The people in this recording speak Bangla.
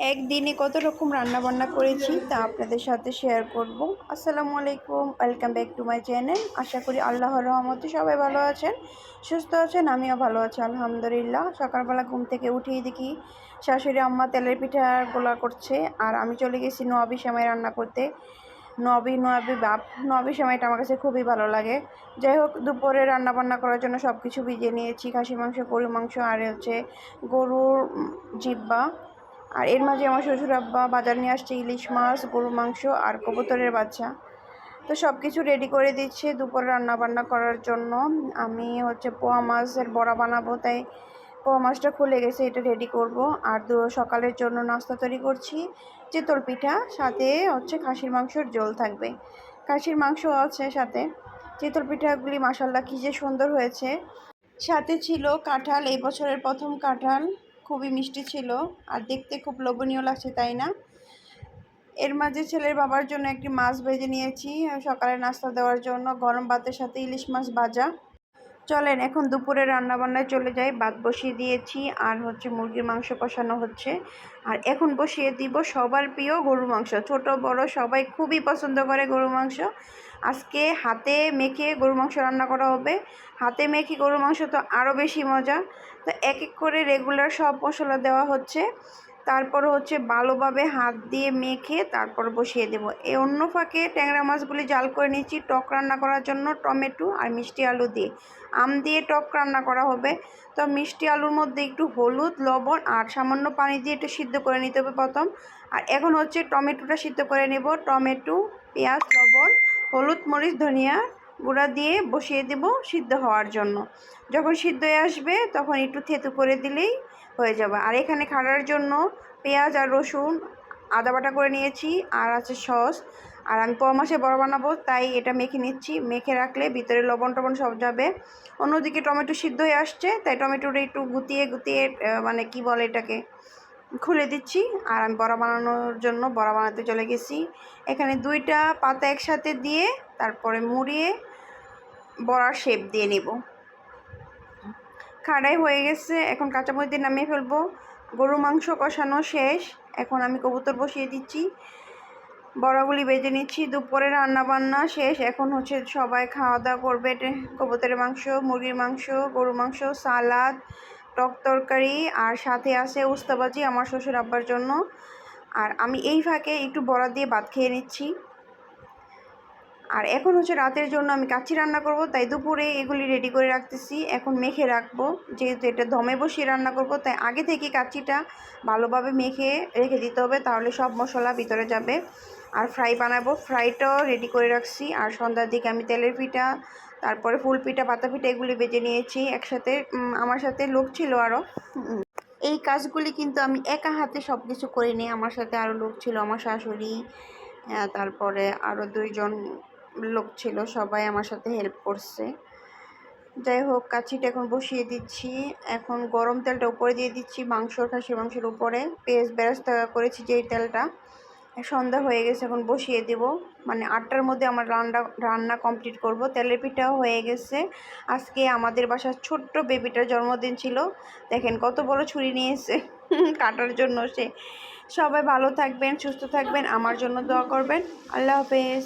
একদিনে কত রকম রান্না বান্না করেছি তা আপনাদের সাথে শেয়ার করব। আসসালামু আলাইকুম welcome back to my channel আশা করি আল্লাহর রহমতে সবাই ভালো আছেন, সুস্থ আছেন, আমিও ভালো আছি, আলহামদুলিল্লাহ। সকালবেলা ঘুম থেকে উঠিয়ে দেখি শাশুড়ি আম্মা তেলের পিঠা গোলা করছে, আর আমি চলে গেছি নোয়াবি সেমাই রান্না করতে। নবি নবি বাপ নবি সময়টা আমার কাছে খুবই ভালো লাগে। যাই হোক, দুপুরে রান্না বান্না করার জন্য সব কিছু ভিজিয়ে নিয়েছি খাসি মাংস গরু মাংস, আর হচ্ছে গরুর জিব্বা আর এর মাঝে আমার শ্বশুর আব্বা বাজার নিয়ে আসছে ইলিশ মাছ, গরুর মাংস আর কবুতরের বাচ্চা। তো সব কিছু রেডি করে দিচ্ছে দুপুরে রান্না বান্না করার জন্য। আমি হচ্ছে পোয়া মাছের বড়া বানাবো, তাই পোয়া মাছটা খুলে গেছে, এটা রেডি করব। আর দু সকালের জন্য নাস্তা তৈরি করছি, চিতল পিঠা, সাথে হচ্ছে খাসির মাংসর ঝোল থাকবে। খাসির মাংস আছে সাথে। চিতল পিঠাগুলি মাসাল্লা কী যে সুন্দর হয়েছে। সাথে ছিল কাঁঠাল, এই বছরের প্রথম কাঁঠাল। খুবই মিষ্টি ছিল আর দেখতে খুব লোভনীয় লাগছে, তাই না? এর মাঝে ছেলের বাবার জন্য একটি মাছ ভেজে নিয়েছি, সকালে নাস্তা দেওয়ার জন্য, গরম ভাতের সাথে ইলিশ মাছ ভাজা। চলেন, এখন দুপুরে রান্নাবান্নায় চলে যাই। ভাত বসিয়ে দিয়েছি, আর হচ্ছে মুরগির মাংস কষানো হচ্ছে। আর এখন বসিয়ে দিব সবার প্রিয় গরুর মাংস। ছোট, বড়, সবাই খুবই পছন্দ করে গরুর মাংস। আজকে হাতে মেখে গরুর মাংস রান্না করা হবে। হাতে মেখে গরুর মাংস তো আরও বেশি মজা। তো এক এক করে রেগুলার সব মশলা দেওয়া হচ্ছে। তারপর হচ্ছে ভালোভাবে হাত দিয়ে মেখে তারপর বসিয়ে দেব। এই অন্য ফাঁকে ট্যাংরা মাছগুলি জাল করে নিচ্ছি টক রান্না করার জন্য টমেটো আর মিষ্টি আলু দিয়ে। আম দিয়ে টক রান্না করা হবে। তো মিষ্টি আলুর মধ্যে একটু হলুদ, লবণ আর সামান্য পানি দিয়ে একটু সিদ্ধ করে নিতে হবে প্রথম। আর এখন হচ্ছে টমেটোটা সিদ্ধ করে নেব। টমেটো, পেঁয়াজ, লবণ, হলুদ, মরিচ, ধনিয়া গুঁড়া দিয়ে বসিয়ে দেব সিদ্ধ হওয়ার জন্য। যখন সিদ্ধ হয়ে আসবে, তখন একটু থেতু করে দিলেই হয়ে যাবে। আর এখানে খাড়ার জন্য পেঁয়াজ আর রসুন, আদা বাটা করে নিয়েছি, আর আছে সস। আর আমি প মাসে বড় বানাবো, তাই এটা মেখে নিচ্ছি। মেখে রাখলে ভিতরে লবণ টবণ সব যাবে। অন্যদিকে টমেটো সিদ্ধ হয়ে আসছে, তাই টমেটোটা একটু গুতিয়ে গুতিয়ে মানে কি বলে এটাকে? খুলে দিচ্ছি আর আমি বড়া বানানোর জন্য বড়া বানাতে চলে গেছি। এখানে দুইটা পাতা একসাথে দিয়ে তারপরে মুড়িয়ে বড়ার শেপ দিয়ে নেব। খাড়াই হয়ে গেছে, এখন কাঁচামরিচ দিয়ে নামিয়ে ফেলব। গরু মাংস কষানো শেষ, এখন আমি কবুতর বসিয়ে দিচ্ছি। বড়াগুলি বেজে নিচ্ছি, দুপুরে রান্না বান্না শেষ, এখন হচ্ছে সবাই খাওয়া দাওয়া করবে। কবুতরের মাংস, মুরগির মাংস গরু মাংস, সালাদ টক তরকারি আর সাথে আছে উস্তাবাজি আমার শ্বশুর আব্বার জন্য। আর আমি এই ফাঁকে একটু বড়া দিয়ে ভাত খেয়ে নিচ্ছি। আর এখন হচ্ছে রাতের জন্য আমি কাচ্চি রান্না করব, তাই দুপুরে এগুলি রেডি করে রাখতেছি। এখন মেখে রাখব, যেহেতু এটা দমে বসিয়ে রান্না করব, তাই আগে থেকে কাচ্চিটা ভালোভাবে মেখে রেখে দিতে হবে, তাহলে সব মশলা ভিতরে যাবে। আর ফ্রাই বানাবো ফ্রাইটাও রেডি করে রাখছি। আর সন্ধ্যার দিকে আমি তেলের পিঠা তারপরে ফুল পিঠা, পাতা পিঠা এগুলি বেজে নিয়েছি একসাথে। আমার সাথে লোক ছিল আরও এই কাজগুলি কিন্তু আমি একা হাতে সব কিছু করিনি। আমার সাথে আরও লোক ছিল, আমার শাশুড়ি তারপরে আরও দুইজন লোক ছিল, সবাই আমার সাথে হেল্প করছে। যাই হোক, কাছিটা এখন বসিয়ে দিচ্ছি। এখন গরম তেলটা উপরে দিয়ে দিচ্ছি মাংস খাসি মাংসের উপরে। পেঁয়াজ বেরাস্তা করেছি যেই তেলটা। সন্ধ্যা হয়ে গেছে, এখন বসিয়ে দেব। মানে আটটার মধ্যে আমার রান্না রান্না কমপ্লিট করব। তেলের পিঠাও হয়ে গেছে। আজকে আমাদের বাসার ছোট্ট বেবিটার জন্মদিন ছিল। দেখেন কত বড় ছুরি নিয়েছে, কাটার জন্য সে। সবাই ভালো থাকবেন, সুস্থ থাকবেন, আমার জন্য দোয়া করবেন। আল্লাহ হাফেজ।